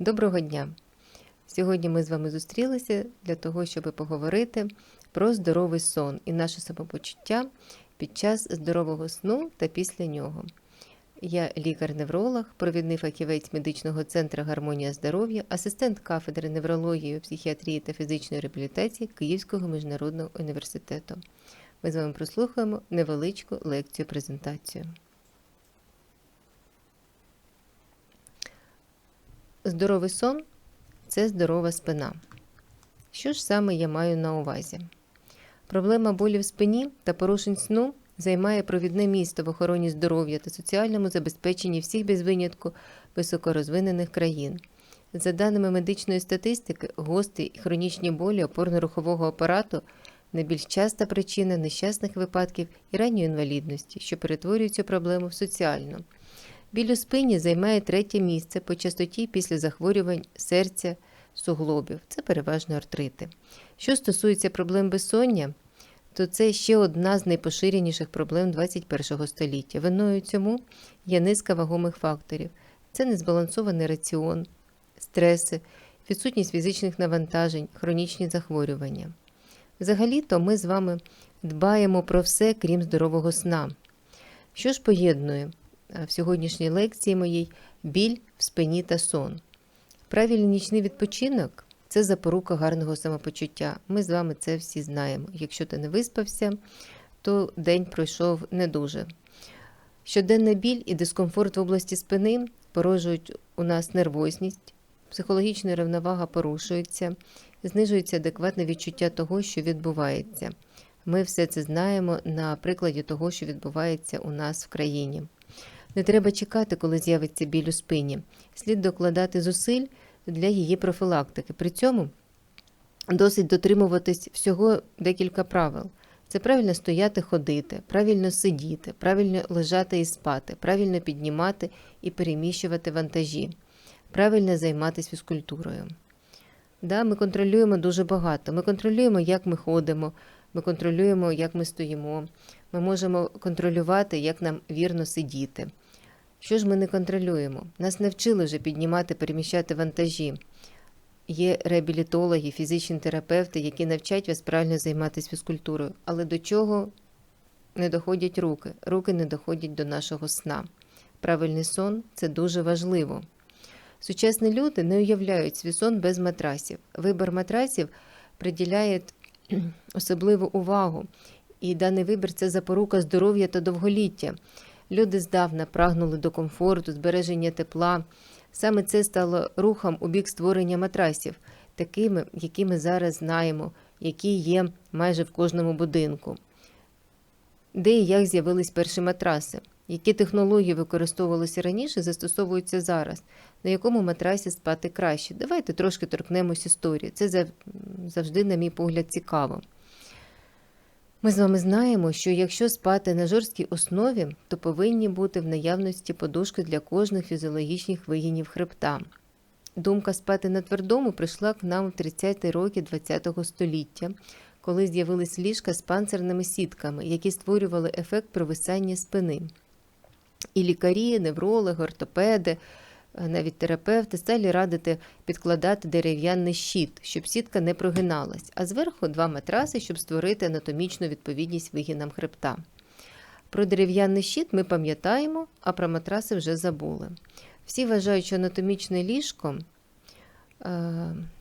Доброго дня! Сьогодні ми з вами зустрілися для того, щоб поговорити про здоровий сон і наше самопочуття під час здорового сну та після нього. Я лікар-невролог, провідний фахівець медичного центру Гармонія здоров'я, асистент кафедри неврології, психіатрії та фізичної реабілітації Київського міжнародного університету. Ми з вами прослухаємо невеличку лекцію-презентацію. Здоровий сон це здорова спина. Що ж саме я маю на увазі? Проблема болі в спині та порушень сну займає провідне місце в охороні здоров'я та соціальному забезпеченні всіх без винятку високорозвинених країн. За даними медичної статистики, гострі і хронічні болі опорно-рухового апарату найбільш часта причина нещасних випадків і ранньої інвалідності, що перетворює цю проблему в соціальну. Біль у спині займає третє місце по частоті після захворювань серця, суглобів. Це переважно артрити. Що стосується проблем безсоння, то це ще одна з найпоширеніших проблем 21 століття. Виною цьому є низка вагомих факторів. Це незбалансований раціон, стреси, відсутність фізичних навантажень, хронічні захворювання. Взагалі-то ми з вами дбаємо про все, крім здорового сна. Що ж поєднує в сьогоднішній лекції моїй біль в спині та сон? Правильний нічний відпочинок це запорука гарного самопочуття. Ми з вами це всі знаємо. Якщо ти не виспався, то день пройшов не дуже. Щоденний біль і дискомфорт в області спини породжують у нас нервозність, психологічна рівновага порушується, знижується адекватне відчуття того, що відбувається. Ми все це знаємо на прикладі того, що відбувається у нас в країні. Не треба чекати, коли з'явиться біль у спині. Слід докладати зусиль для її профілактики. При цьому досить дотримуватись всього декілька правил. Це правильно стояти, ходити, правильно сидіти, правильно лежати і спати, правильно піднімати і переміщувати вантажі, правильно займатися фізкультурою. Да, Ми контролюємо дуже багато. Ми контролюємо, як ми ходимо, ми контролюємо, як ми стоїмо. Ми можемо контролювати, як нам вірно сидіти. Що ж ми не контролюємо? Нас не вчили вже піднімати, переміщати вантажі. Є реабілітологи, фізичні терапевти, які навчать вас правильно займатися фізкультурою. Але до чого не доходять руки? Руки не доходять до нашого сна. Правильний сон це дуже важливо. Сучасні люди не уявляють свій сон без матрасів. Вибір матрасів приділяє особливу увагу, і даний вибір це запорука здоров'я та довголіття. Люди здавна прагнули до комфорту, збереження тепла. Саме це стало рухом у бік створення матрасів, такими, які ми зараз знаємо, які є майже в кожному будинку. Де і як з'явились перші матраси? Які технології використовувалися раніше, застосовуються зараз, на якому матрасі спати краще? Давайте трошки торкнемось історії. Це завжди, на мій погляд, цікаво. Ми з вами знаємо, що якщо спати на жорсткій основі, то повинні бути в наявності подушки для кожних фізіологічних вигинів хребта. Думка спати на твердому прийшла к нам в 30-ті роки ХХ століття, коли з'явились ліжка з панцирними сітками, які створювали ефект провисання спини. І лікарі, неврологи, ортопеди, навіть терапевти стали радити підкладати дерев'яний щит, щоб сітка не прогиналась, а зверху два матраси, щоб створити анатомічну відповідність вигинам хребта. Про дерев'яний щит ми пам'ятаємо, а про матраси вже забули. Всі вважають, що анатомічне ліжко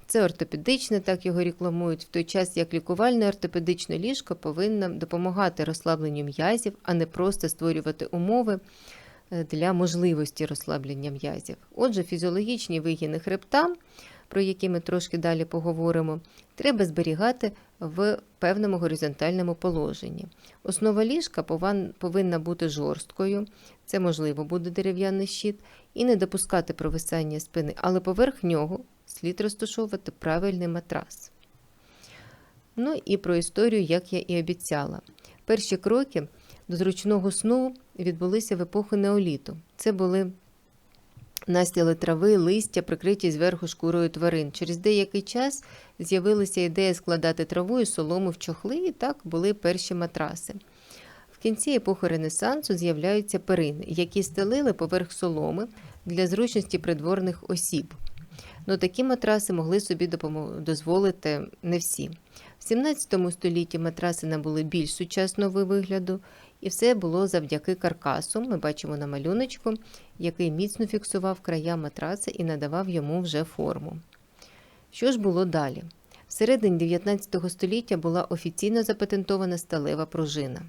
це ортопедичне, так його рекламують, в той час як лікувальне ортопедичне ліжко повинно допомагати розслабленню м'язів, а не просто створювати умови для можливості розслаблення м'язів. Отже, фізіологічні вигини хребта, про які ми трошки далі поговоримо, треба зберігати в певному горизонтальному положенні. Основа ліжка повинна бути жорсткою, це можливо буде дерев'яний щит, і не допускати провисання спини, але поверх нього слід розташовувати правильний матрас. Ну і про історію, як я і обіцяла. Перші кроки до зручного сну відбулися в епоху неоліту. Це були настіли трави, листя, прикриті зверху шкурою тварин. Через деякий час з'явилася ідея складати траву і солому в чохли, і так були перші матраси. В кінці епохи Ренесансу з'являються перини, які стелили поверх соломи для зручності придворних осіб. Ну такі матраси могли собі дозволити не всі. В 17 столітті матраси набули більш сучасного вигляду, і все було завдяки каркасу. Ми бачимо на малюночку, який міцно фіксував края матраси і надавав йому вже форму. Що ж було далі? Всередині 19 століття була офіційно запатентована сталева пружина.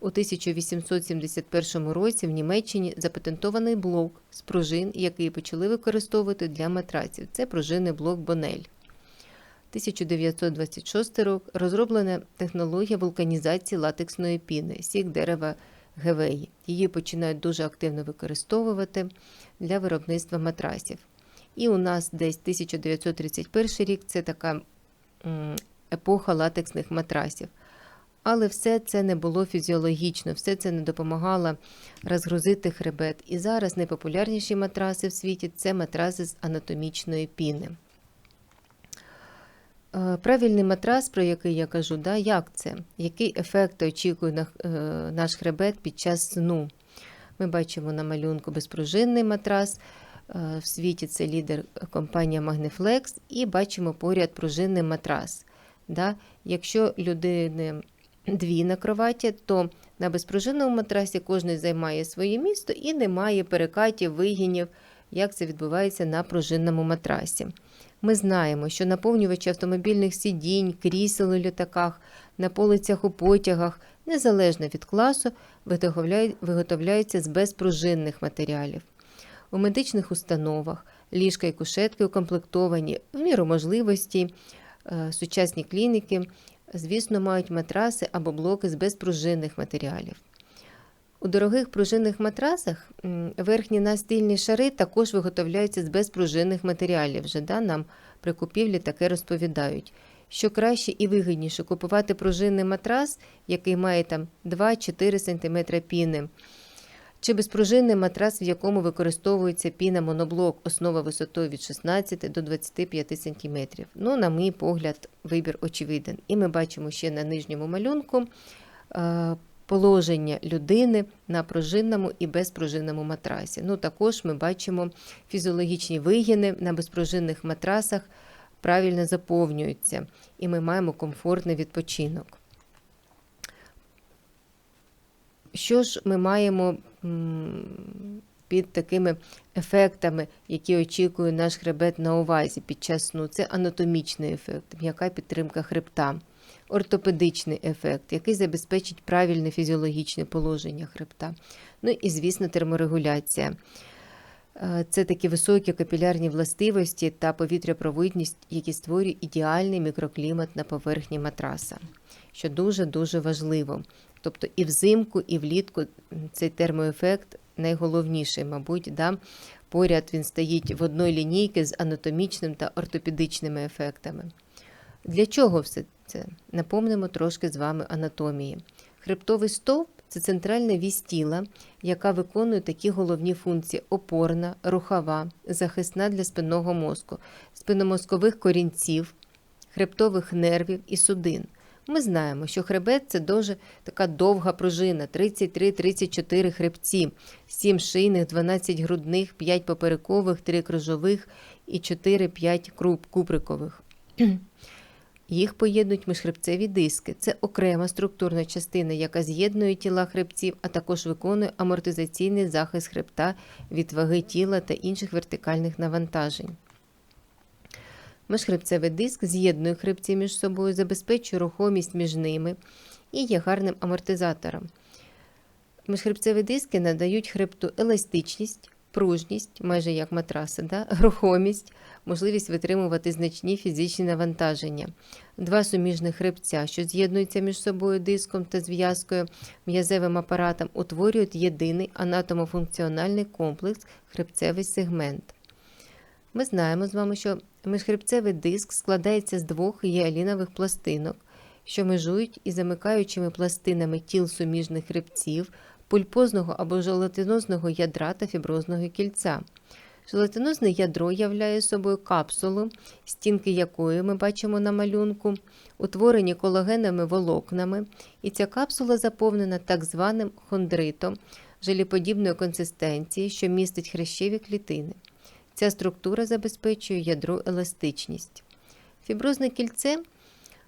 У 1871 році в Німеччині запатентований блок з пружин, який почали використовувати для матраців. Це пружинний блок Бонель. 1926 рік розроблена технологія вулканізації латексної піни, сік дерева гевеї. Її починають дуже активно використовувати для виробництва матрасів. І у нас десь 1931 рік це така епоха латексних матрасів. Але все це не було фізіологічно, все це не допомагало розгрузити хребет. І зараз найпопулярніші матраси в світі це матраси з анатомічної піни. Е, Правильний матрас, про який я кажу, да, як це? Який ефект очікує на, е, наш хребет під час сну? Ми бачимо на малюнку безпружинний матрас. Е, В світі це лідер компанія Magniflex, і бачимо поряд пружинний матрас. Да? Якщо людини дві на кроваті, то на безпружинному матрасі кожен займає своє місто і немає перекатів, вигинів, як це відбувається на пружинному матрасі. Ми знаємо, що наповнювачі автомобільних сидінь, крісел у літаках, на полицях у потягах, незалежно від класу, виготовляються з безпружинних матеріалів. У медичних установах ліжка і кушетки укомплектовані в міру можливості. Е, Сучасні клініки, звісно, мають матраси або блоки з безпружинних матеріалів. У дорогих пружинних матрасах верхні настильні шари також виготовляються з безпружинних матеріалів. Вже да, нам при купівлі таке розповідають. Що краще і вигідніше купувати пружинний матрас, який має там 2-4 см піни, чи безпружинний матрас, в якому використовується піна моноблок, основа висотою від 16 до 25 см. Ну, на мій погляд, вибір очевиден. І ми бачимо ще на нижньому малюнку е, положення людини на пружинному і безпружинному матрасі. Ну, також ми бачимо фізіологічні вигини на безпружинних матрасах правильно заповнюються, і ми маємо комфортний відпочинок. Що ж ми маємо під такими ефектами, які очікує наш хребет на увазі під час сну? Це анатомічний ефект, м'яка підтримка хребта, ортопедичний ефект, який забезпечить правильне фізіологічне положення хребта. Ну і, звісно, терморегуляція. Е, Це такі високі капілярні властивості та повітряпровідність, які створюють ідеальний мікроклімат на поверхні матраса, що дуже-дуже важливо. Тобто і взимку, і влітку цей термоефект найголовніший, мабуть, да? поряд він стоїть в одній лінійці з анатомічним та ортопедичними ефектами. Для чого все це? Напомнимо трошки з вами анатомії. Хребтовий стовп це центральна вісь тіла, яка виконує такі головні функції: опорна, рухова, захисна для спинного мозку, спинномозкових корінців, хребтових нервів і судин. Ми знаємо, що хребет це дуже така довга пружина: 33-34 хребці, 7 шийних, 12 грудних, 5 поперекових, 3 крижових і 4-5 куприкових. Їх поєднують міжхребцеві диски. Це окрема структурна частина, яка з'єднує тіла хребців, а також виконує амортизаційний захист хребта від ваги тіла та інших вертикальних навантажень. Міжхребцевий диск з'єднує хребці між собою, забезпечує рухомість між ними і є гарним амортизатором. Міжхребцеві диски надають хребту еластичність, пружність, майже як матраси, да? рухомість, можливість витримувати значні фізичні навантаження. Два суміжних хребця, що з'єднуються між собою диском та зв'язкою м'язевим апаратом, утворюють єдиний анатомофункціональний комплекс хребцевий сегмент. Ми знаємо з вами, що міжхребцевий диск складається з двох гіалінових пластинок, що межують із замикаючими пластинами тіл суміжних хребців, пульпозного або желатинозного ядра та фіброзного кільця. Желатинозне ядро являє собою капсулу, стінки якої ми бачимо на малюнку, утворені колагенними волокнами, і ця капсула заповнена так званим хондритом желіподібної консистенції, що містить хрящеві клітини. Ця структура забезпечує ядру еластичність. Фіброзне кільце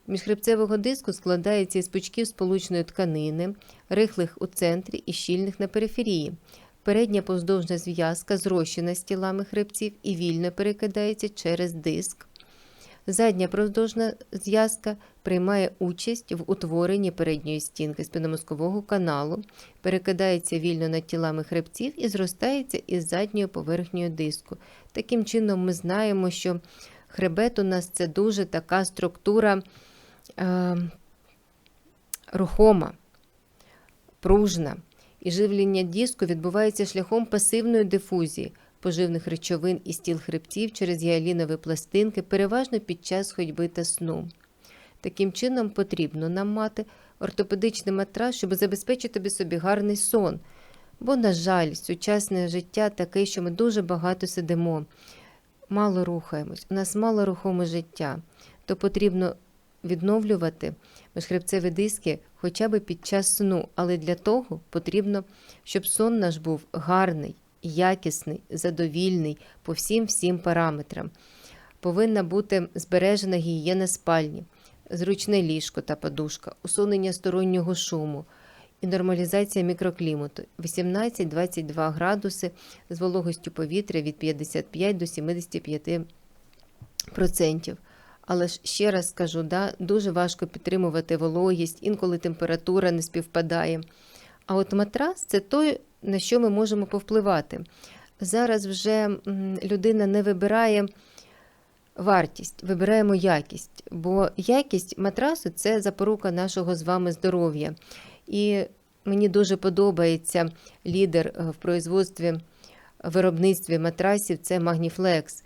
міжхребцевого диску складається із пучків сполучної тканини, рихлих у центрі і щільних на периферії. Передня повздовжна зв'язка зрощена з тілами хребців і вільно перекидається через диск. Задня повздовжна зв'язка приймає участь в утворенні передньої стінки спинномозкового каналу, перекидається вільно над тілами хребців і зростається із задньою поверхнею диску. Таким чином, ми знаємо, що хребет у нас це дуже така структура е, рухома, пружна. І живлення диску відбувається шляхом пасивної дифузії поживних речовин і стіл хребців через гіалінові пластинки, переважно під час ходьби та сну. Таким чином, потрібно нам мати ортопедичний матрас, щоб забезпечити собі гарний сон. Бо, на жаль, сучасне життя таке, що ми дуже багато сидимо, мало рухаємось, у нас мало рухоме життя, то потрібно відновлювати міжхребцеві диски хоча б під час сну, але для того потрібно, щоб сон наш був гарний, якісний, задовільний по всім всім параметрам. Повинна бути збережена гігієна спальні, зручне ліжко та подушка, усунення стороннього шуму і нормалізація мікроклімату 18-22 градуси з вологостю повітря від 55 до 75 процентів. Але ж ще раз скажу, да, дуже важко підтримувати вологість, інколи температура не співпадає. А от матрас це той, на що ми можемо повпливати. Зараз вже людина не вибирає вартість, вибираємо якість, бо якість матрасу це запорука нашого з вами здоров'я. І мені дуже подобається лідер е, в производстві, виробництві матрасів це Magniflex.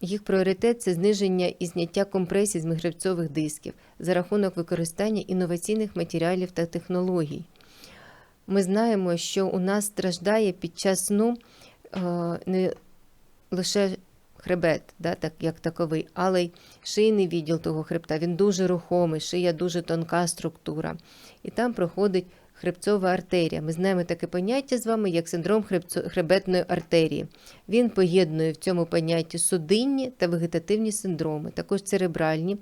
Їх пріоритет це зниження і зняття компресій з мігребцових дисків за рахунок використання інноваційних матеріалів та технологій. Ми знаємо, що у нас страждає під час сну е, не лише хребет, да, так, як таковий, але й шийний відділ того хребта. Він дуже рухомий, шия дуже тонка структура. І там проходить хребцова артерія. Ми знаємо таке поняття з вами, як синдром хребетної артерії. Він поєднує в цьому понятті судинні та вегетативні синдроми, також церебральні,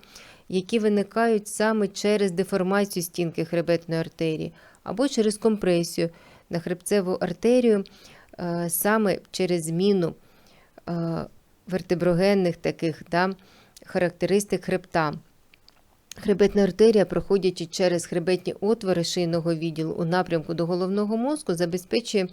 які виникають саме через деформацію стінки хребетної артерії або через компресію на хребцеву артерію, е, саме через зміну е, вертеброгенних таких да, характеристик хребта. Хребетна артерія, проходячи через хребетні отвори шийного відділу у напрямку до головного мозку, забезпечує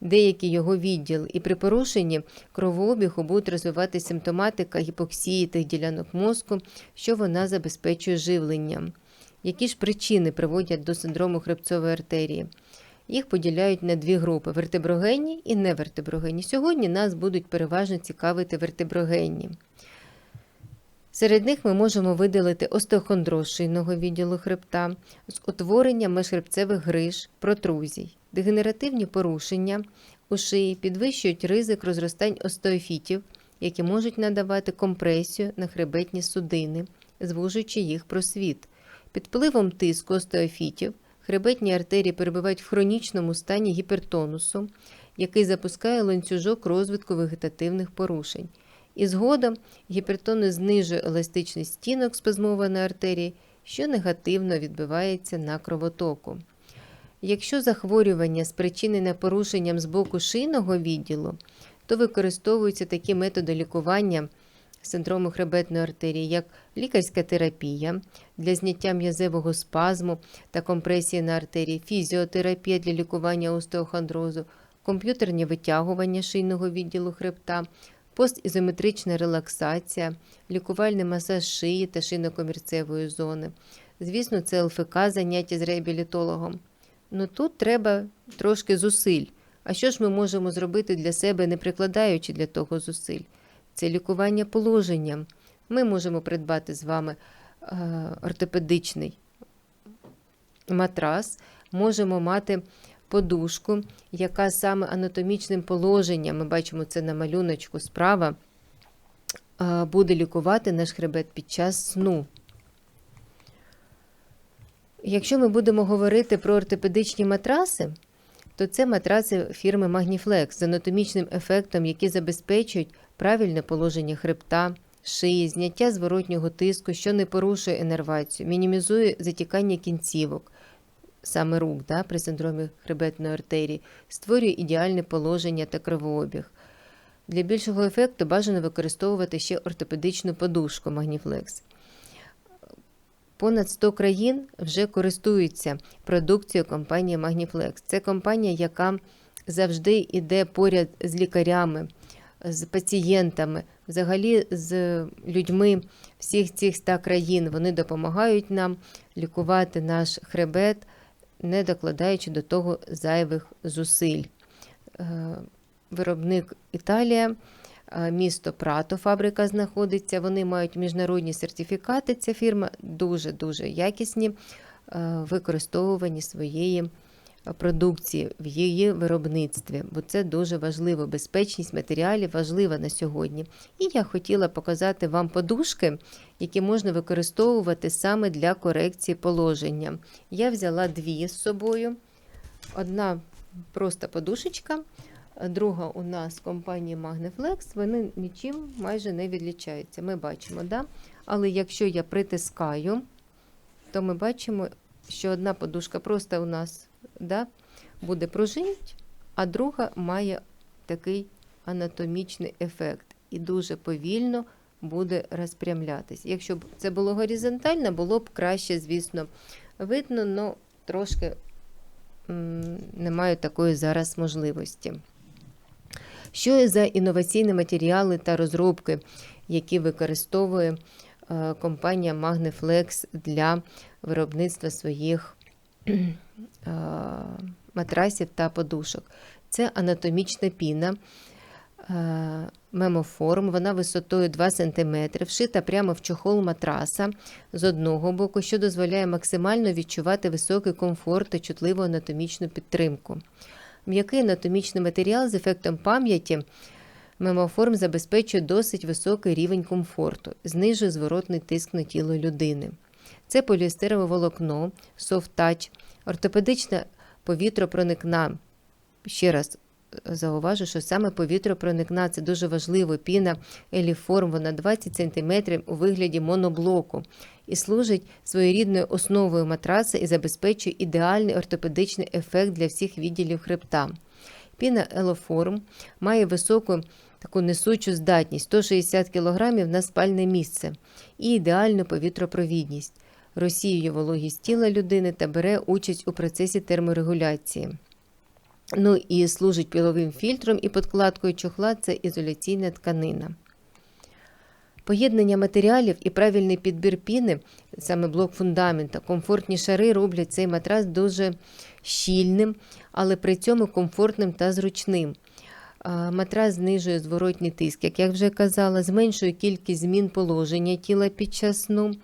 деякий його відділ, і при порушенні кровообігу будуть розвивати симптоматика гіпоксії тих ділянок мозку, що вона забезпечує живленням. Які ж причини приводять до синдрому хребцової артерії? Їх поділяють на дві групи вертеброгенні і невертеброгенні. Сьогодні нас будуть переважно цікавити вертеброгенні. Серед них ми можемо виділити остеохондроз шийного відділу хребта з утворенням межхребцевих гриж, протрузій, дегенеративні порушення у шиї підвищують ризик розростань остеофітів, які можуть надавати компресію на хребетні судини, звужуючи їх просвіт. Під впливом тиску остеофітів хребетні артерії перебувають в хронічному стані гіпертонусу, який запускає ланцюжок розвитку вегетативних порушень. І згодом гіпертонус знижує еластичність стінок спазмованої артерії, що негативно відбивається на кровотоку. Якщо захворювання спричинене порушенням з боку шийного відділу, то використовуються такі методи лікування синдрому хребетної артерії, як лікарська терапія для зняття м'язевого спазму та компресії на артерії, фізіотерапія для лікування остеохондрозу, комп'ютерні витягування шийного відділу хребта, постізометрична релаксація, лікувальний масаж шиї та шийно-комірцевої зони. Звісно, це ЛФК заняття з реабілітологом. Ну тут треба трошки зусиль. А що ж ми можемо зробити для себе, не прикладаючи для того зусиль? Це лікування положенням. Ми можемо придбати з вами е, ортопедичний матрас, можемо мати подушку, яка саме анатомічним положенням, ми бачимо це на малюночку справа, буде лікувати наш хребет під час сну. Якщо ми будемо говорити про ортопедичні матраси, то це матраци фірми Magniflex з анатомічним ефектом, які забезпечують правильне положення хребта, шиї, зняття зворотнього тиску, що не порушує інервацію, мінімізує затікання кінцівок, саме рук да, при синдромі хребетної артерії, створює ідеальне положення та кровообіг. Для більшого ефекту бажано використовувати ще ортопедичну подушку Magniflex. Понад 100 країн вже користуються продукцією компанії Magniflex. Це компанія, яка завжди йде поряд з лікарями, з пацієнтами, взагалі з людьми всіх цих 100 країн. Вони допомагають нам лікувати наш хребет, не докладаючи до того зайвих зусиль. Е, Виробник Італія, е, місто Прато, фабрика знаходиться. Вони мають міжнародні сертифікати. Ця фірма дуже-дуже якісні е, використовувані своєї продукції в її виробництві, бо це дуже важливо. Безпечність матеріалів важлива на сьогодні. І я хотіла показати вам подушки, які можна використовувати саме для корекції положення. Я взяла дві з собою. Одна просто подушечка. Друга у нас компанії Magneflex, вони нічим майже не відлічаються. Ми бачимо, да? але якщо я притискаю, то ми бачимо, що одна подушка просто у нас да, буде пружинить, а друга має такий анатомічний ефект і дуже повільно буде розпрямлятись. Якщо б це було горизонтально, було б краще, звісно, видно, але трошки м, немає такої зараз можливості. Що за інноваційні матеріали та розробки, які використовує е, компанія Magneflex для виробництва своїх матрасів та подушок? Це анатомічна піна. е, Мемоформ, вона висотою 2 см, вшита прямо в чохол матраса з одного боку, що дозволяє максимально відчувати високий комфорт та чутливу анатомічну підтримку. М'який анатомічний матеріал з ефектом пам'яті мемоформ забезпечує досить високий рівень комфорту, знижує зворотний тиск на тіло людини. Це поліестерове волокно, софт-тач, ортопедична повітропроникна. Ще раз зауважу, що саме повітропроникна це дуже важливо. Піна еліформ, вона 20 см у вигляді моноблоку і служить своєрідною основою матраса і забезпечує ідеальний ортопедичний ефект для всіх відділів хребта. Піна елоформ має високу таку несучу здатність 160 кг на спальне місце і ідеальну повітропровідність. Розсіює вологість тіла людини та бере участь у процесі терморегуляції. Ну і служить піловим фільтром і подкладкою чохла це ізоляційна тканина. Поєднання матеріалів і правильний підбір піни, саме блок фундамента, комфортні шари роблять цей матрас дуже щільним, але при цьому комфортним та зручним. Матрас знижує зворотній тиск, як я вже казала, зменшує кількість змін положення тіла під час сну,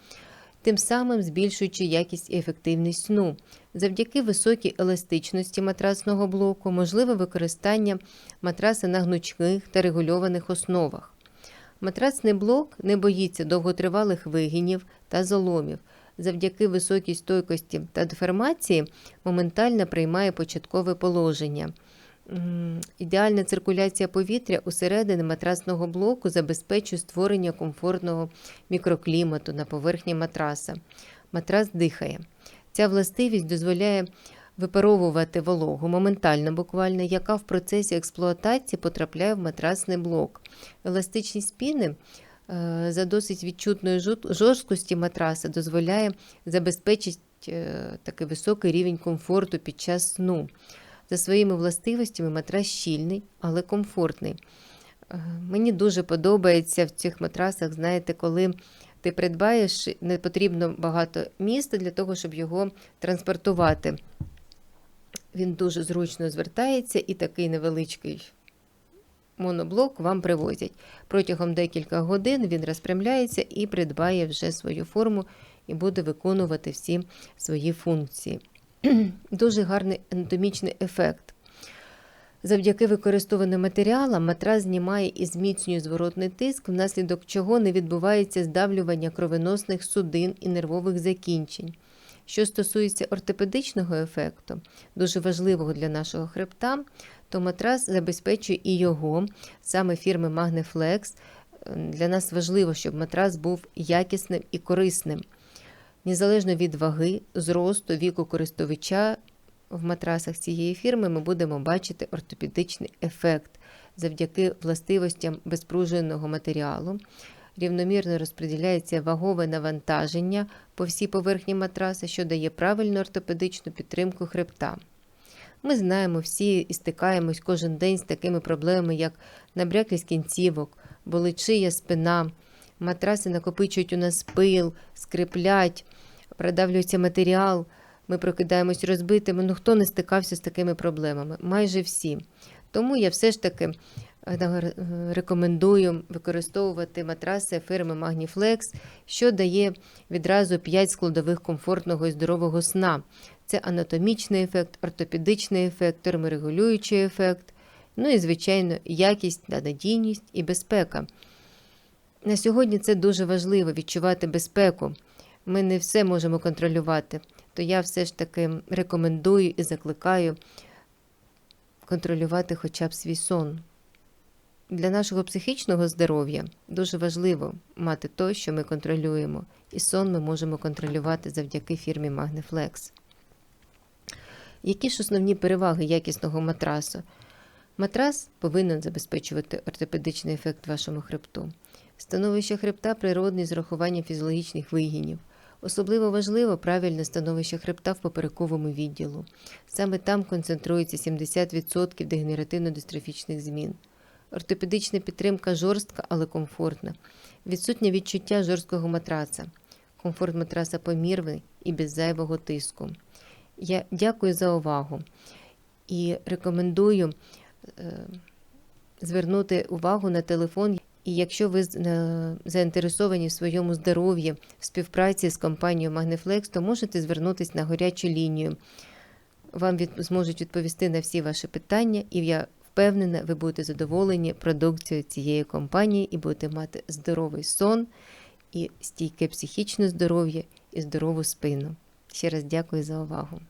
тим самим збільшуючи якість і ефективність сну. Завдяки високій еластичності матрасного блоку можливе використання матраса на гнучких та регульованих основах. Матрасний блок не боїться довготривалих вигинів та золомів. Завдяки високій стойкості та деформації моментально приймає початкове положення. Ідеальна циркуляція повітря усередині матрасного блоку забезпечує створення комфортного мікроклімату на поверхні матраса. Матрас дихає. Ця властивість дозволяє випаровувати вологу моментально, буквально, яка в процесі експлуатації потрапляє в матрасний блок. Еластичність піни е, за досить відчутної жорсткості матраса дозволяє забезпечити е, такий високий рівень комфорту під час сну. За своїми властивостями матрас щільний, але комфортний. Е, мені дуже подобається в цих матрасах, знаєте, коли ти придбаєш, не потрібно багато міста для того, щоб його транспортувати. Він дуже зручно звертається і такий невеличкий моноблок вам привозять. Протягом декілька годин він розпрямляється і придбає вже свою форму і буде виконувати всі свої функції. Дуже гарний анатомічний ефект. Завдяки використованим матеріалам матрас знімає і зміцнює зворотний тиск, внаслідок чого не відбувається здавлювання кровеносних судин і нервових закінчень. Що стосується ортопедичного ефекту, дуже важливого для нашого хребта, то матрас забезпечує і його, саме фірми Magneflex. Для нас важливо, щоб матрас був якісним і корисним. Незалежно від ваги, зросту, віку користувача в матрасах цієї фірми ми будемо бачити ортопедичний ефект завдяки властивостям безпруженого матеріалу. Рівномірно розподіляється вагове навантаження по всій поверхні матраса, що дає правильну ортопедичну підтримку хребта. Ми знаємо всі і стикаємось кожен день з такими проблемами, як набряклість кінцівок, болить спина, матраси накопичують у нас пил, скриплять, продавлюється матеріал. Ми прокидаємось розбитими. Ну хто не стикався з такими проблемами? Майже всі. Тому я все ж таки е, рекомендую використовувати матраси фірми Magniflex, що дає відразу 5 складових комфортного і здорового сна. Це анатомічний ефект, ортопедичний ефект, терморегулюючий ефект, ну і, звичайно, якість та надійність і безпека. На сьогодні це дуже важливо відчувати безпеку. Ми не все можемо контролювати, то я все ж таки рекомендую і закликаю контролювати хоча б свій сон. Для нашого психічного здоров'я дуже важливо мати те, що ми контролюємо, і сон ми можемо контролювати завдяки фірмі Magneflex. Які ж основні переваги якісного матрасу? Матрас повинен забезпечувати ортопедичний ефект вашому хребту. Становище хребта природний з урахуванням фізіологічних вигінів. Особливо важливо правильне становище хребта в поперековому відділу. Саме там концентрується 70% дегенеративно-дистрофічних змін. Ортопедична підтримка жорстка, але комфортна. Відсутнє відчуття жорсткого матраца. Комфорт матраса помірний і без зайвого тиску. Я дякую за увагу і рекомендую е, звернути увагу на телефон. І якщо ви е, заінтересовані в своєму здоров'ї в співпраці з компанією Magneflex, то можете звернутися на гарячу лінію. Вам від, зможуть відповісти на всі ваші питання, і я впевнена, ви будете задоволені продукцією цієї компанії і будете мати здоровий сон, і стійке психічне здоров'я і здорову спину. Ще раз дякую за увагу.